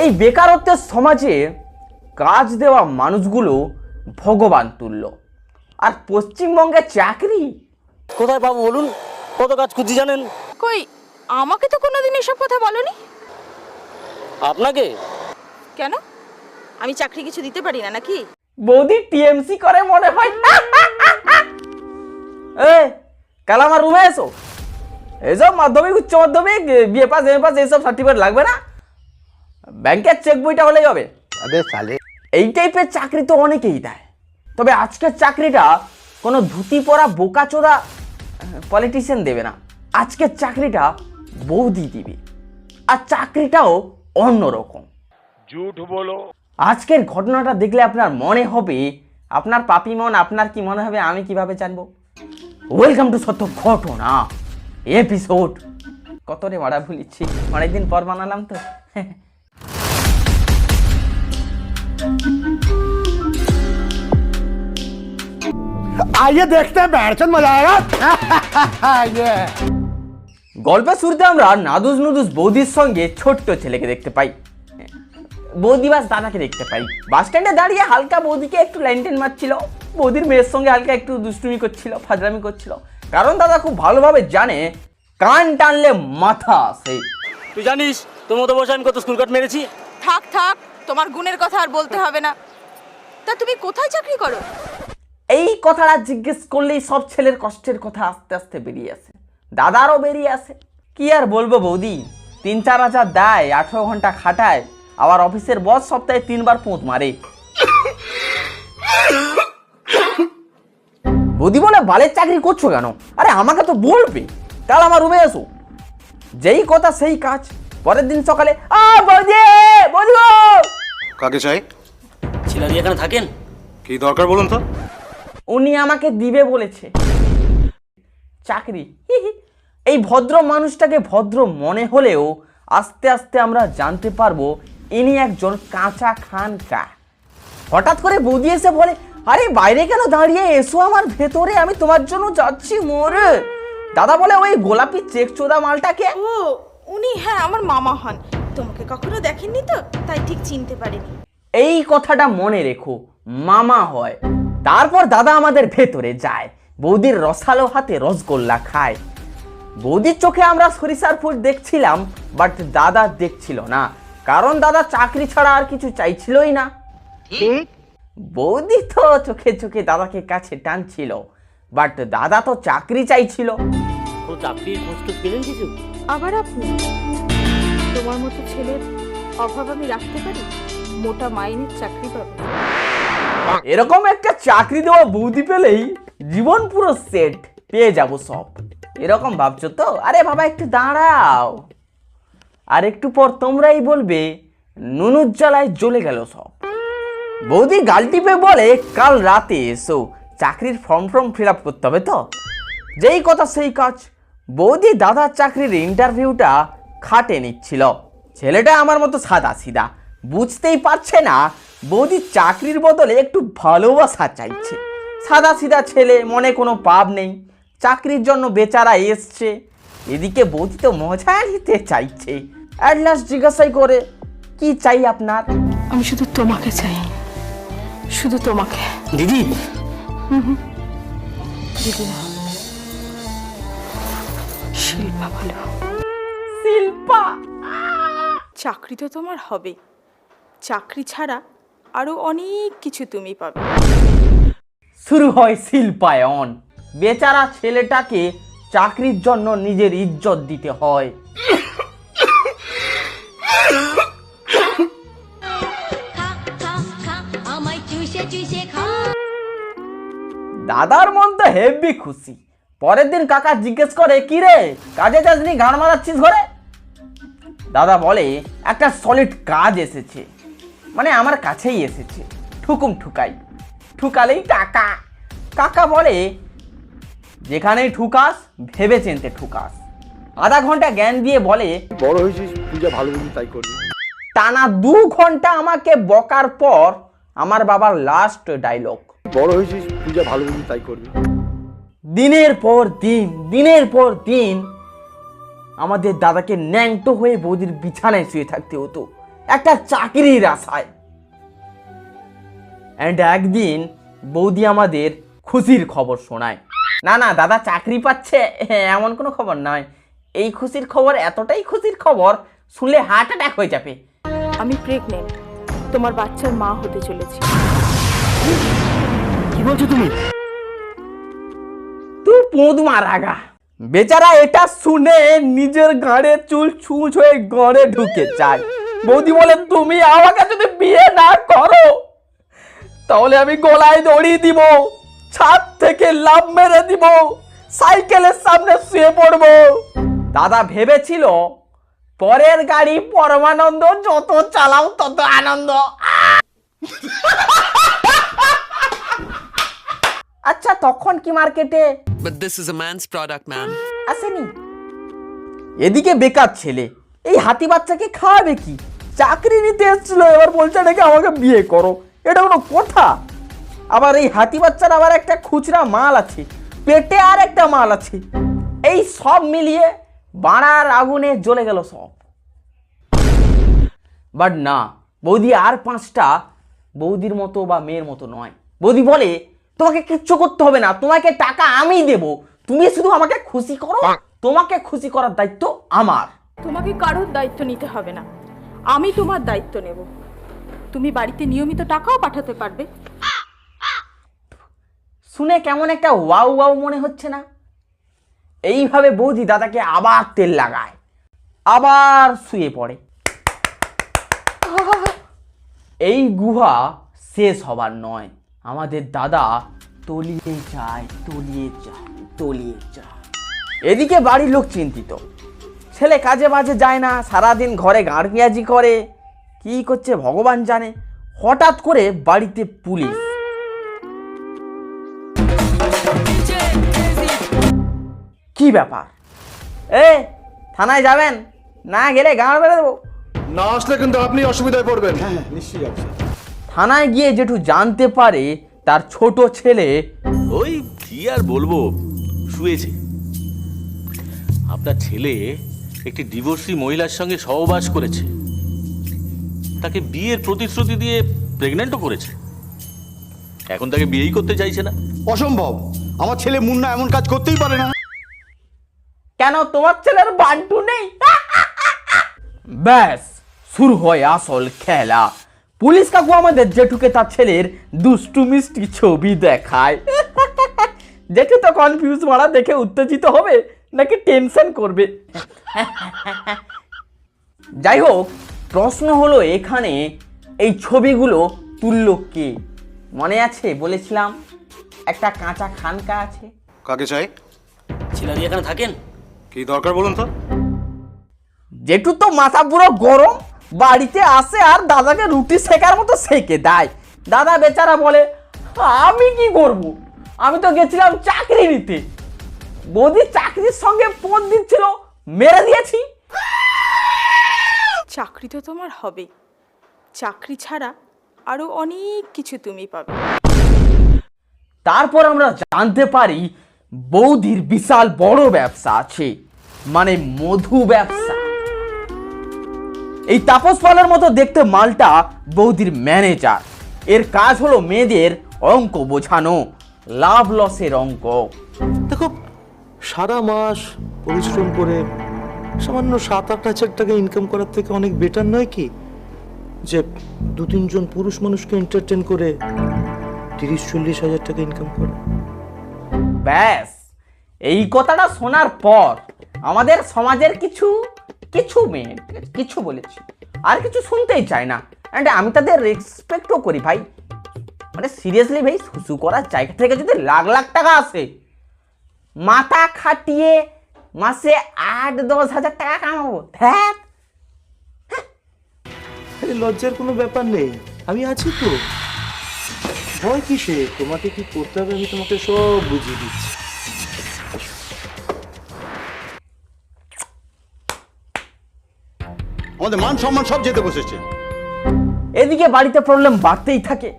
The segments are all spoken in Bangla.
এই বেকারত্বের সমাজে কাজ দেওয়া মানুষগুলো ভগবান তুল্য। আর পশ্চিমবঙ্গে চাকরি? কোথায় পাবো বলুন? কত কাজ খুঁজছি জানেন? কই আমাকে তো কোনোদিন এসব কথা বলনি। আপনাকে? কেন? আমি চাকরি কিছু দিতে পারি না নাকি? বৌদি টিএমসি করে মনে হয়। এ কাল আমার রুমে এসো। এইসব মাধ্যমিক উচ্চ মাধ্যমিক বিএ পাস এম পাস এইসব সার্টিফিকেট লাগবে না? ব্যাংকের চেক বইটা হলেই হবে। এই টাইপের চাকরি তো অনেকেই দেয়। তবে আজকের চাকরিটা কোনো ধুতি পরা বোকাচোদা পলিটিশিয়ান দেবে না। আজকের চাকরিটা বৌদি দিবে। আর চাকরিটাও অন্যরকম। জুট বলো আজকের ঘটনাটা দেখলে আপনার মনে হবে আপনার পাপি মন আপনার কি মনে হবে আমি কীভাবে জানব? ওয়েলকাম টু সত্য ঘটনা এপিসোড কত রে মারা ভুলিচ্ছি অনেকদিন পর বানালাম তো। আইয়ে দেখতে ব্যাটসন মজা আয়েগা গল্পের শুরুতে আমরা নাদুস নুদুস বৌদির সঙ্গে ছোট্ট ছেলেকে দেখতে পাই। বৌদিবাস দাদাকে দেখতে পাই। বাস স্ট্যান্ডে দাঁড়িয়ে হালকা বৌদিকে একটু ল্যান্টেন মারছিল। বৌদির মেয়ের সঙ্গে হালকা একটু দুষ্টুমি করছিল ফাজলামি করছিল। কারণ দাদা খুব ভালোভাবে জানে কান টানলে মাথা আসে। তুই জানিস তোর মতো বসে আমি কত স্কুল কাট মেরেছি? থাক থাক তোমার গুণের কথা আর বলতে হবে না। তা তুমি কোথায় চাকরি করো? এই কথাটা জিজ্ঞেস করলেই সব ছেলের কষ্টের কথা আস্তে আস্তে বেরিয়ে আসে। দাদারও বেরিয়ে আসে। কি আর বলব বৌদি? তিন চার হাজার দেয়, আঠেরো ঘণ্টা খাটায়। আবার অফিসের বস সপ্তাহে তিনবার পোঁত মারে। বৌদি বলে, বালের চাকরি করছ কেন? আরে, আমাকে তো বলবে। কাল আমার রুমে এসো। যেই কথা সেই কাজ। পরের দিন সকালে আ বৌদি বৌদি কাকে চাই? ছিলাদি এখানে থাকেন? কি দরকার বলুন তো? উনি আমাকে দিবে বলেছে। চাকরি হি হি। এই ভদ্র মানুষটাকে ভদ্র মনে হলেও আস্তে আস্তে আমরা জানতে পারব ইনি একজন কাঁচা খান কা। হঠাৎ করে বৌদি এসে বলে আরে বাইরে কেন দাঁড়িয়ে? এসো আমার ভেতরে আমি তোমার জন্য যাচ্ছি মোরে। দাদা বলে ওই গোলাপি চেক চোদা মালটাকে? ও উনি হ্যাঁ আমার মামা হন। তোমাকে কখনো দেখেননি তো? তাই ঠিক চিনতে পারিনি। এই কথাটা মনে রেখো মামা হয়। তারপর দাদা আমাদের ভেতরে যায়। বৌদির রসালো হাতে রসগোল্লা খায়। বৌদির চোখে আমরা সরিষার ফুল দেখছিলাম বাট দাদা দেখছিল না। কারণ দাদা চাকরি ছাড়া আর কিছু চাইছিলই না। বৌদি তো চোখে চোখে দাদাকে কাছে টানছিল বাট দাদা তো চাকরি চাইছিল। কোনো চাকরির খোঁজ পেলেন কিছু? আবার আপনি? তোমার মতো ছেলের অভাব আমি রাখতে পারি? মোটা মাইনের চাকরি পাবে। এরকম একটা চাকরি দেওয়া বৌদি পেলেই জীবন পুরো সেট পেয়ে যাব সব। এরকম ভাবছ তো? আরে বাবা, একটু দাঁড়াও। আর একটু পর তোমরাই বলবে নুনুর জ্বালায় জ্বলে গেল সব। বৌদি গাল টিপে বলে, কাল রাতে এসো, চাকরির ফর্ম ফর্ম ফিল আপ করতে হবে তো? যেই কথা সেই কাজ। বৌদি দাদার চাকরির ইন্টারভিউটা খাটে নিচ্ছিল। ছেলেটা আমার মতো সাদা সিধা বুঝতেই পারছে না বৌদি চাকরির বদলে একটু ভালোবাসা চাইছে। সাদা সিধা ছেলে মনে কোনো পাপ নেই। চাকরির জন্য বেচারা এসছে। এদিকে বৌদি তো মজা নিতে চাইছে। অ্যাট লাস্ট জিজ্ঞাসাই করে কি চাই আপনার? আমি শুধু তোমাকে চাই। শুধু তোমাকে। দিদি। দিদি। শিল্পা ভালো। শিল্পা। চাকরি তো তোমার হবে। চাকরি ছাড়া আরও অনেক কিছু তুমি পাবে। শুরু হয় শিল্পায়ন। বেচারা ছেলেটাকে চাকরির জন্য নিজের ইজ্জত দিতে হয়। দাদার মন তো হেভি খুশি। পরের দিন কাকা জিজ্ঞেস করে কি রে কাজে যাসনি গান মারাচ্ছিস ঘরে? দাদা বলে একটা সলিড কাজ এসেছে। মানে আমার কাছেই এসেছে ঠুকুম ঠুকাই। ঠুকালেই টাকা। কাকা বলে যেখানেই ঠুকাস ভেবে চিনতে ঠুকাস। আধা ঘণ্টা জ্ঞান দিয়ে বলে বড় হয়েছিস যা ভালো বুঝি তাই করবি টানা দু ঘণ্টা আমাকে বকার পর আমার বাবার লাস্ট ডায়লগ বড় হয়েছিস যা ভালো বুঝি তাই করবি দিনের পর দিন দিনের পর দিন আমাদের দাদাকে ন্যাংটো হয়ে বৌদির বিছানায় শুয়ে থাকতে হতো। একটা চাকরির আশায়। অ্যান্ড একদিন বৌদি আমাদের খুশির খবর শোনায়। না না দাদা চাকরি পাচ্ছে হ্যাঁ, এমন কোনো খবর নয়। এই খুশির খবর এতটাই খুশির খবর শুনলে হার্ট অ্যাটাক হয়ে যাবে। আমি প্রেগনেন্ট তোমার বাচ্চার মা হতে চলেছি। কি বলছো তুমি? তুই পোঁদ মারাগা বেচারা এটা শুনে নিজের গাড়ে চুল ছুঁচ হয়ে গড়ে ঢুকে যায়। বৌদি বলে, তুমি আমাকে যদি বিয়ে না করো, তাহলে আমি গলায় দড়ি দিব, ছাদ থেকে লাভ মেরে দিব, সাইকেলের সামনে শুয়ে পড়ব। দাদা ভেবেছিল, পরের গাড়ি পরমানন্দ, যত চালাও তত আনন্দ। আচ্ছা তখন কি মার্কেটে? Product, man. আসেনি। এদিকে বেকার ছেলে এই হাতি বাচ্চাকে খাওয়াবে কি? চাকরি নিতে এসেছিল এবার বলছে নাকি আমাকে বিয়ে করো। এটা কোনো কথা? আবার এই হাতি বাচ্চার আবার একটা খুচরা মাল আছে পেটে আর একটা মাল আছে। এই সব মিলিয়ে বাড়ার আগুনে জ্বলে গেল সব। বাট না বৌদি আর পাঁচটা বৌদির মতো বা মেয়ের মতো নয়। বৌদি বলে তোমাকে কিচ্ছু করতে হবে না। তোমাকে টাকা আমি দেব। তুমি শুধু আমাকে খুশি করো। তোমাকে খুশি করার দায়িত্ব আমার। তোমাকে কারোর দায়িত্ব নিতে হবে না। আমি তোমার দায়িত্ব নেব। তুমি বাড়িতে নিয়মিত টাকাও পাঠাতে পারবে। শুনে কেমন একটা ওয়াও ওয়াও মনে হচ্ছে না? এইভাবে বৌদি দাদাকে আবার তেল লাগায়। আবার শুয়ে পড়ে। এই গুহা শেষ হবার নয়। আমাদের দাদা তলিয়ে যায় তলিয়ে যায় তলিয়ে যায়। এদিকে বাড়ির লোক চিন্তিত। ছেলে কাজে বাজে যায় না সারাদিন ঘরে গাঁড় পেঁয়াজি করে। কি করছে ভগবান জানে। হঠাৎ করে বাড়িতে পুলিশ। কি ব্যাপার? এ থানায় যাবেন? না গেলে গাঁড় বেড়ে দেবো। না আসলে কিন্তু আপনি অসুবিধায় পড়বেন। হ্যাঁ নিশ্চয়ই আছে থানায় গিয়ে জেঠু জানতে পারে তার ছোট ছেলে ওই কি আর বলব শুয়েছে। আপনার ছেলে একটি ডিভোর্সি মহিলার সঙ্গে সহবাস করেছে। তাকে বিয়ের প্রতিশ্রুতি দিয়ে প্রেগনেন্টও করেছে। এখন তাকে বিয়েই করতে চাইছে না। অসম্ভব। আমার ছেলে মুন্না এমন কাজ করতেই পারে না। কেন তোমার ছেলের বান্টু নেই? ব্যাস শুরু হয় আসল খেলা। পুলিশ কাকু আমাদের জেঠুকে তার ছেলের দুষ্টু মিষ্টি ছবি দেখায়। জেঠু তো কনফিউজ মারা দেখে উত্তেজিত হবে নাকি টেনশন করবে? যাই হোক প্রশ্ন হলো এখানে এই ছবিগুলো তুললো কে? মনে আছে? বলেছিলাম একটা কাঁচা খানকা আছে। কাকে চাই? ছিলাদি এখানে থাকেন? কি দরকার বলুন তো? জেঠু তো মাথা পুরো গরম। বাড়িতে আসে আর দাদাকে রুটি শেখার মতো সেকে দেয় দাদা বেচারা বলে আমি কি করব? আমি তো গেছিলাম চাকরি নিতে। বৌদি চাকরির সঙ্গে পদ দিচ্ছিল মেরে দিয়েছি। চাকরি তো তোমার হবে। চাকরি ছাড়া আরও অনেক কিছু তুমি পাবে। তারপর আমরা জানতে পারি বৌদির বিশাল বড় ব্যবসা আছে মানে মধু ব্যবসা। এই তাপস পালের মতো দেখতে মালটা বৌদির ম্যানেজার এর কাজ হলো মেয়েদের অঙ্ক বোঝানো লাভ লসের অঙ্ক। দেখো সারা মাস পরিশ্রম করে সামান্য সাত আট হাজার টাকা ইনকাম করার থেকে অনেক বেটার নয় কি? যে দু তিনজন পুরুষ মানুষকে এন্টারটেন করে তিরিশ চল্লিশ হাজার টাকা ইনকাম করে। ব্যাস এই কথাটা শোনার পর আমাদের সমাজের কিছু কিছু মেয়ে, কিছু বলেছি। আর কিছু শুনতেই চায় না। অ্যান্ড আমি তাদের রেসপেক্টও করি ভাই। মানে সিরিয়াসলি ভাই, শুশু করার জায়গা থেকে যদি লাখ লাখ টাকা আসে, মাথা খাটিয়ে মাসে আট দশ হাজার টাকা কামাবো। আরে লজ্জার কোনো ব্যাপার নেই। আমি আছি তো। ভয় কিসে তোমাকে কি করতে হবে আমি তোমাকে সব বুঝিয়ে দিচ্ছি। আমাদের মান সম্মান সব যেতে বসেছে। এদিকে বাড়িতে প্রবলেম বাড়তেই থাকে।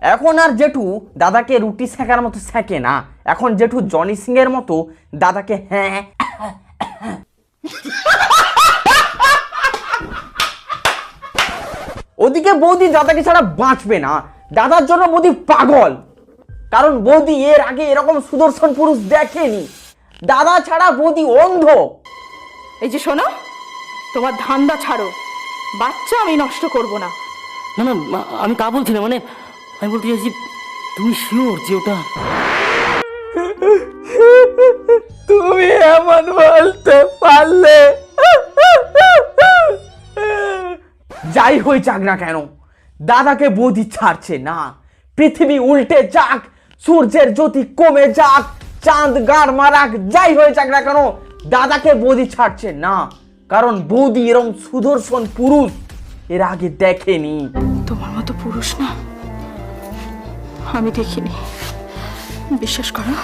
এখন আর জেঠু দাদাকে রুটি সেঁকার মতো সেঁকে না। এখন জেঠু জনি সিং এর মতো দাদাকে হ্যাঁ। ওদিকে বৌদি দাদাকে ছাড়া বাঁচবে না। দাদার জন্য বৌদি পাগল। কারণ বৌদি এর আগে এরকম সুদর্শন পুরুষ দেখেনি। দাদা ছাড়া বৌদি অন্ধ। এই যে শোনো তোমার ধান্দা ছাড়ো। বাচ্চা আমি নষ্ট করব না। না না আমি তা বলছি না মানে আমি বলতে চাইছি তুমি শিওর যে ওটা তুমি এমন বলতে পারলে। যাই হয়ে যাক না কেন দাদাকে বৌদি ছাড়ছে না। পৃথিবী উল্টে যাক সূর্যের জ্যোতি কমে যাক চাঁদ গাড় মারাক যাই হয়ে যাক না কেন দাদাকে বৌদি ছাড়ছে না। কারণ বৌদি এরম সুদর্শন পুরুষ এর আগে দেখেনি। তোমার মতো পুরুষ না। আমি দেখিনি। বিশ্বাস করো।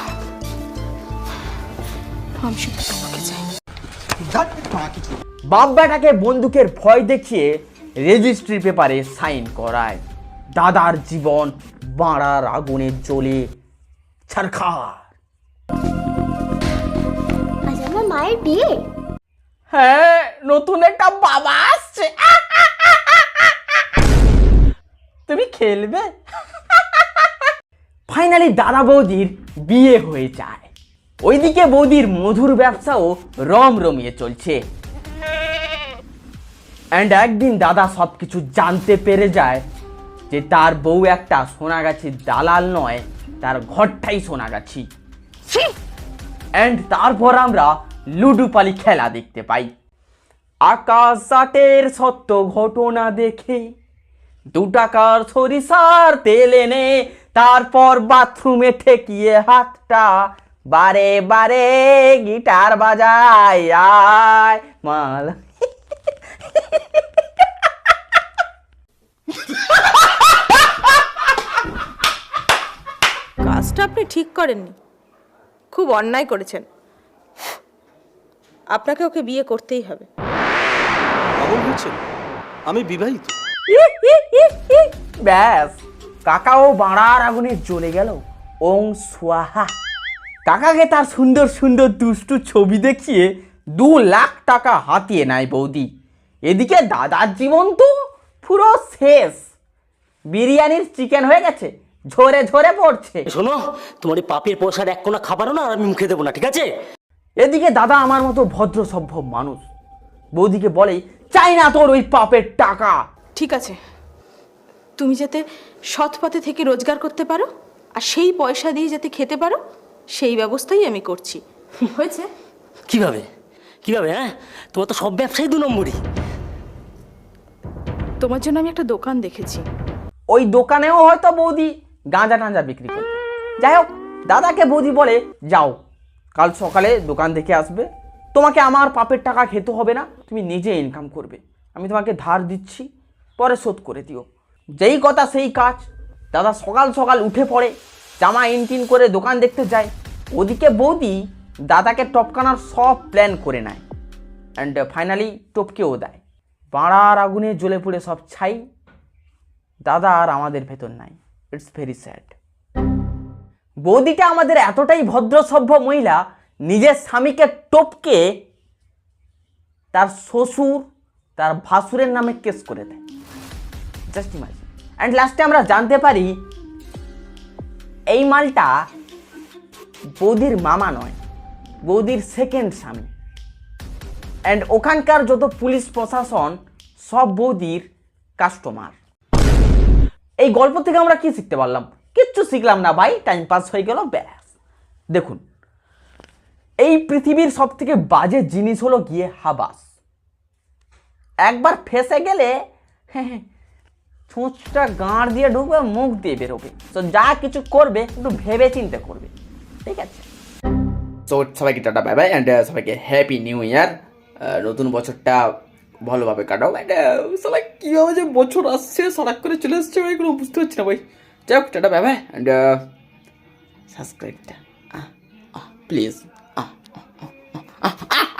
আমি শুধু তোমাকে চাই। বাপ বেটাকে বন্দুকের ভয় দেখিয়ে রেজিস্ট্রি পেপারে সাইন করায়। দাদার জীবন বাড়ার আগুনে জ্বলে ছারখার। আজ আমার মায়ের বিয়ে। হ্যাঁ নতুন একটা বাবা আসছে। তুমি খেলবে? ফাইনালি দাদা বৌদির বিয়ে হয়ে যায়। ওইদিকে বৌদির মধুর ব্যবসাও রম রমিয়ে চলছে। অ্যান্ড একদিন দাদা সব কিছু জানতে পেরে যায় যে তার বউ একটা সোনাগাছির দালাল নয়, তার ঘরটাই সোনাগাছি। অ্যান্ড তারপর আমরা লুডু পালি খেলা দেখতে পাই। আকাশ আটের সত্য ঘটনা দেখে দু টাকার সরিষার তেল এনে তারপর বাথরুমে ঠেকিয়ে হাতটা বারে বারে গিটার বাজায়, আয় মাল। কাজটা আপনি ঠিক করেননি। খুব অন্যায় করেছেন। আপনাকে ওকে বিয়ে করতেই হবে। পাগল হয়েছেন? আমি বিবাহিত। ব্যাস কাকাও বাড়ার আগুনে জ্বলে গেল। ওং সোয়াহা। কাকাকে তার সুন্দর সুন্দর দুষ্টু ছবি দেখিয়ে দু লাখ টাকা হাতিয়ে নেয় বৌদি। এদিকে দাদার জীবন তো পুরো শেষ। বিরিয়ানির চিকেন হয়ে গেছে ঝরে ঝরে পড়ছে। শোনো তোমার এই পাপের পয়সার এক কোনা খাবারও না আর আমি মুখে দেবো না ঠিক আছে? এদিকে দাদা আমার মতো ভদ্র সভ্য মানুষ। বৌদিকে বলে চাই না তোর ওই পাপের টাকা। ঠিক আছে। তুমি যাতে সৎ পথে থেকে রোজগার করতে পারো আর সেই পয়সা দিয়ে যাতে খেতে পারো সেই ব্যবস্থাই আমি করছি। হয়েছে? কীভাবে? কীভাবে হ্যাঁ? তোমার তো সব ব্যবসায়ী দু নম্বরই। তোমার জন্য আমি একটা দোকান দেখেছি। ওই দোকানেও হয়তো বৌদি গাঁজা টাঞ্জা বিক্রি করে যাই হোক দাদাকে বৌদি বলে যাও। কাল সকালে দোকান দেখে আসবে। তোমাকে আমার পাপের টাকা খেতে হবে না, তুমি নিজে ইনকাম করবে। আমি তোমাকে ধার দিচ্ছি, পরে শোধ করে দিও। যেই কথা সেই কাজ। দাদা সকাল সকাল উঠে পড়ে, জামা ইনটিন করে দোকান দেখতে যায়। ওদিকে বৌদি দাদাকে টপকানোর সব প্ল্যান করে নেয় অ্যান্ড ফাইনালি টপকেও দেয়। বাড়ার আগুনে জ্বলে পড়ে সব ছাই। দাদা আর আমাদের ভেতর নাই। ইটস ভেরি স্যাড বৌদিটা আমাদের এতটাই ভদ্র সভ্য মহিলা, নিজের স্বামীকে টপকে তার শ্বশুর, তার ভাসুরের নামে কেস করে দেয়। জাস্ট ইমাজিন অ্যান্ড লাস্টে আমরা জানতে পারি, এই মালটা বৌদির মামা নয়, বৌদির সেকেন্ড স্বামী। অ্যান্ড ওখানকার যত পুলিশ প্রশাসন, সব বৌদির কাস্টমার এই গল্প থেকে আমরা কি শিখতে পারলাম? কিচ্ছু শিখলাম না, ভাই। টাইম পাস হয়ে গেল, ব্যাস। দেখুন, এই পৃথিবীর সব থেকে বাজে জিনিস হলো গিয়ে হাবাস। একবার ফেসে গেলে ছুঁচটা গাঁড় দিয়ে ঢুকবে, মুখ দিয়ে বেরোবে। তো যা কিছু করবে, একটু ভেবে চিন্তে করবে। ঠিক আছে? সো সবাইকে টাটা বাই বাই অ্যান্ড সবাইকে হ্যাপি নিউ ইয়ার নতুন বছরটা ভালোভাবে কাটাও অ্যান্ড সবাই কীভাবে যে বছর আসছে সারাক করে চলে আসছে ভাই বুঝতে পারছি না, ভাই। যাই হোক টাটা বাই বাই অ্যান্ড সাবস্ক্রাইবটা প্লিজ